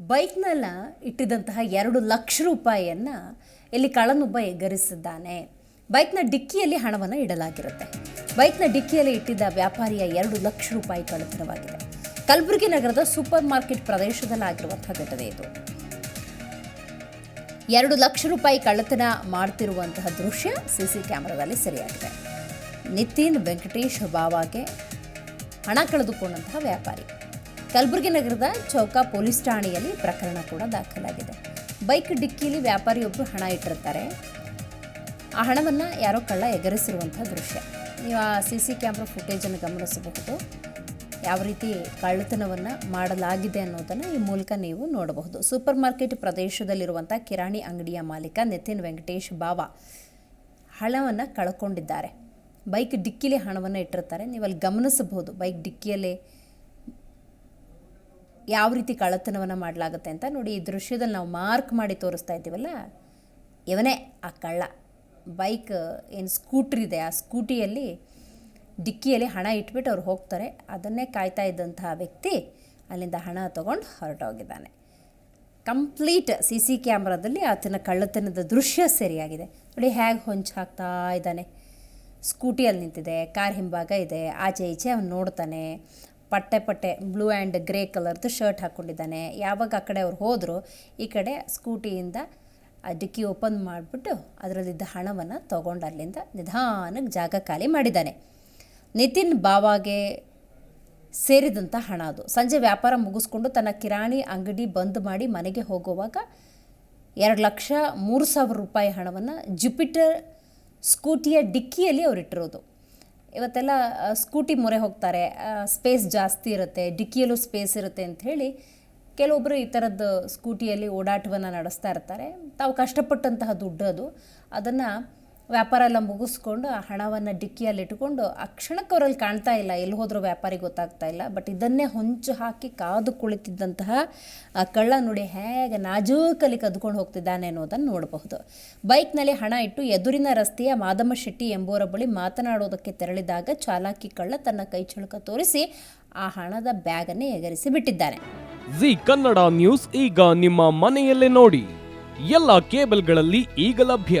ಬೈಕ್ನೆಲ್ಲ ಇಟ್ಟಿದ್ದಂತಹ ಎರಡು ಲಕ್ಷ ರೂಪಾಯಿಯನ್ನು ಇಲ್ಲಿ ಕಳನೊಬ್ಬ ಎಗ್ಗರಿಸಿದ್ದಾನೆ ಬೈಕ್ನ ಡಿಕ್ಕಿಯಲ್ಲಿ ಹಣವನ್ನು ಇಡಲಾಗಿರುತ್ತೆ. ಬೈಕ್ನ ಡಿಕ್ಕಿಯಲ್ಲಿ ಇಟ್ಟಿದ್ದ ವ್ಯಾಪಾರಿಯ ಎರಡು ಲಕ್ಷ ರೂಪಾಯಿ ಕಳ್ಳತನವಾಗಿದೆ. ಕಲಬುರಗಿ ನಗರದ ಸೂಪರ್ ಮಾರ್ಕೆಟ್ ಪ್ರದೇಶದಲ್ಲಿ ಆಗಿರುವಂತಹ ಘಟನೆ ಇದು. ಎರಡು ಲಕ್ಷ ರೂಪಾಯಿ ಕಳ್ಳತನ ಮಾಡ್ತಿರುವಂತಹ ದೃಶ್ಯ ಸಿ ಸಿ ಕ್ಯಾಮೆರಾದಲ್ಲಿ ಸೆರೆಯಾಗಿದೆ. ನಿತಿನ್ ವೆಂಕಟೇಶ್ ಬಾವಾಗೆ ಹಣ ಕಳೆದುಕೊಂಡಂತಹ ವ್ಯಾಪಾರಿ. ಕಲಬುರಗಿ ನಗರದ ಚೌಕ ಪೊಲೀಸ್ ಠಾಣೆಯಲ್ಲಿ ಪ್ರಕರಣ ಕೂಡ ದಾಖಲಾಗಿದೆ. ಬೈಕ್ ಡಿಕ್ಕಿಲಿ ವ್ಯಾಪಾರಿಯೊಬ್ಬರು ಹಣ ಇಟ್ಟಿರ್ತಾರೆ. ಆ ಹಣವನ್ನು ಯಾರೋ ಕಳ್ಳ ಎಗರಿಸಿರುವಂಥ ದೃಶ್ಯ. ನೀವು ಆ ಸಿ ಸಿ ಕ್ಯಾಮ್ರಾ ಫುಟೇಜನ್ನು ಗಮನಿಸಬಹುದು. ಯಾವ ರೀತಿ ಕಳ್ಳತನವನ್ನು ಮಾಡಲಾಗಿದೆ ಅನ್ನೋದನ್ನು ಈ ಮೂಲಕ ನೀವು ನೋಡಬಹುದು. ಸೂಪರ್ ಮಾರ್ಕೆಟ್ ಪ್ರದೇಶದಲ್ಲಿರುವಂಥ ಕಿರಾಣಿ ಅಂಗಡಿಯ ಮಾಲೀಕ ನಿತಿನ್ ವೆಂಕಟೇಶ್ ಬಾವ ಹಣವನ್ನು ಕಳ್ಕೊಂಡಿದ್ದಾರೆ. ಬೈಕ್ ಡಿಕ್ಕಿಲಿ ಹಣವನ್ನು ಇಟ್ಟಿರ್ತಾರೆ. ನೀವು ಅಲ್ಲಿ ಗಮನಿಸಬಹುದು. ಬೈಕ್ ಡಿಕ್ಕಿಯಲ್ಲಿ ಯಾವ ರೀತಿ ಕಳ್ಳತನವನ್ನು ಮಾಡಲಾಗುತ್ತೆ ಅಂತ ನೋಡಿ ಈ ದೃಶ್ಯದಲ್ಲಿ ನಾವು ಮಾರ್ಕ್ ಮಾಡಿ ತೋರಿಸ್ತಾ ಇದ್ದೀವಲ್ಲ? ಇವನೇ ಆ ಕಳ್ಳ. ಬೈಕ್, ಏನು ಸ್ಕೂಟ್ರ್ ಇದೆ, ಆ ಸ್ಕೂಟಿಯಲ್ಲಿ ಡಿಕ್ಕಿಯಲ್ಲಿ ಹಣ ಇಟ್ಬಿಟ್ಟು ಅವ್ರು ಹೋಗ್ತಾರೆ. ಅದನ್ನೇ ಕಾಯ್ತಾ ಇದ್ದಂತಹ ವ್ಯಕ್ತಿ ಅಲ್ಲಿಂದ ಹಣ ತಗೊಂಡು ಹೊರಟೋಗಿದ್ದಾನೆ. ಕಂಪ್ಲೀಟ್ ಸಿ ಸಿ ಕ್ಯಾಮ್ರಾದಲ್ಲಿ ಆತನ ಕಳ್ಳತನದ ದೃಶ್ಯ ಸರಿಯಾಗಿದೆ. ನೋಡಿ ಹೇಗೆ ಹೊಂಚು ಹಾಕ್ತಾ ಇದ್ದಾನೆ. ಸ್ಕೂಟಿಯಲ್ಲಿ ನಿಂತಿದೆ, ಕಾರ್ ಹಿಂಭಾಗ ಇದೆ, ಆಚೆ ಈಚೆ ಅವನು ನೋಡ್ತಾನೆ. ಪಟ್ಟೆ ಪಟ್ಟೆ ಬ್ಲೂ ಆ್ಯಂಡ್ ಗ್ರೇ ಕಲರ್ದು ಶರ್ಟ್ ಹಾಕ್ಕೊಂಡಿದ್ದಾನೆ ಯಾವಾಗ ಆ ಕಡೆ ಅವ್ರು ಹೋದರೂ, ಈ ಕಡೆ ಸ್ಕೂಟಿಯಿಂದ, ಆ ಡಿಕ್ಕಿ ಓಪನ್ ಮಾಡಿಬಿಟ್ಟು ಅದರಲ್ಲಿದ್ದ ಹಣವನ್ನು ತೊಗೊಂಡು ಅಲ್ಲಿಂದ ನಿಧಾನಕ್ಕೆ ಜಾಗ ಖಾಲಿ ಮಾಡಿದ್ದಾನೆ. ನಿತಿನ್ ಬಾವಾಗೆ ಸೇರಿದಂಥ ಹಣ ಅದು. ಸಂಜೆ ವ್ಯಾಪಾರ ಮುಗಿಸ್ಕೊಂಡು ತನ್ನ ಕಿರಾಣಿ ಅಂಗಡಿ ಬಂದ್ ಮಾಡಿ ಮನೆಗೆ ಹೋಗುವಾಗ ಎರಡು ಲಕ್ಷ ಮೂರು ಸಾವಿರ ರೂಪಾಯಿ ಹಣವನ್ನು ಜುಪಿಟರ್ ಸ್ಕೂಟಿಯ ಡಿಕ್ಕಿಯಲ್ಲಿ ಅವ್ರು ಇಟ್ಟಿರೋದು. ಇವತ್ತೆಲ್ಲ ಸ್ಕೂಟಿ ಮೊರೆ ಹೋಗ್ತಾರೆ. ಸ್ಪೇಸ್ ಜಾಸ್ತಿ ಇರುತ್ತೆ. ಡಿಕ್ಕಿಯಲ್ಲೂ ಸ್ಪೇಸ್ ಇರುತ್ತೆ ಅಂತ ಹೇಳಿ ಕೆಲವೊಬ್ಬರು ಈ ಥರದ್ದು ಸ್ಕೂಟಿಯಲ್ಲಿ ಓಡಾಟವನ್ನು ನಡೆಸ್ತಾ ಇರ್ತಾರೆ. ತಾವು ಕಷ್ಟಪಟ್ಟಂತಹ ದುಡ್ಡು ಅದು. ಅದನ್ನು ವ್ಯಾಪಾರ ಎಲ್ಲ ಮುಗಿಸ್ಕೊಂಡು ಆ ಹಣವನ್ನು ಡಿಕ್ಕಿಯಲ್ಲಿ ಇಟ್ಕೊಂಡು ಆ ಕ್ಷಣಕ್ಕೆ ಅವರಲ್ಲಿ ಕಾಣ್ತಾ ಇಲ್ಲ, ಎಲ್ಲಿ ಹೋದರೂ ವ್ಯಾಪಾರಿ ಗೊತ್ತಾಗ್ತಾ ಇಲ್ಲ. ಬಟ್ ಇದನ್ನೇ ಹೊಂಚು ಹಾಕಿ ಕಾದು ಕುಳಿತಿದ್ದಂತಹ, ಆ ಕಳ್ಳ ನೋಡಿ ಹೇಗೆ ನಾಜೂಕಲ್ಲಿ ಕದ್ಕೊಂಡು ಹೋಗ್ತಿದ್ದಾನೆ ಅನ್ನೋದನ್ನು ನೋಡಬಹುದು. ಬೈಕ್ನಲ್ಲಿ ಹಣ ಇಟ್ಟು ಎದುರಿನ ರಸ್ತೆಯ ಮಾದಮ್ಮ ಶೆಟ್ಟಿ ಎಂಬುವರ ಬಳಿ ಮಾತನಾಡೋದಕ್ಕೆ ತೆರಳಿದಾಗ ಚಾಲಾಕಿ ಕಳ್ಳ ತನ್ನ ಕೈ ಚಳಕ ತೋರಿಸಿ ಆ ಹಣದ ಬ್ಯಾಗನ್ನೇ ಎಗರಿಸಿ ಬಿಟ್ಟಿದ್ದಾನೆ. ಜಿ ಕನ್ನಡ ನ್ಯೂಸ್, ಈಗ ನಿಮ್ಮ ಮನೆಯಲ್ಲೇ ನೋಡಿ. ಎಲ್ಲ ಕೇಬಲ್ಗಳಲ್ಲಿ ಈಗ ಲಭ್ಯ.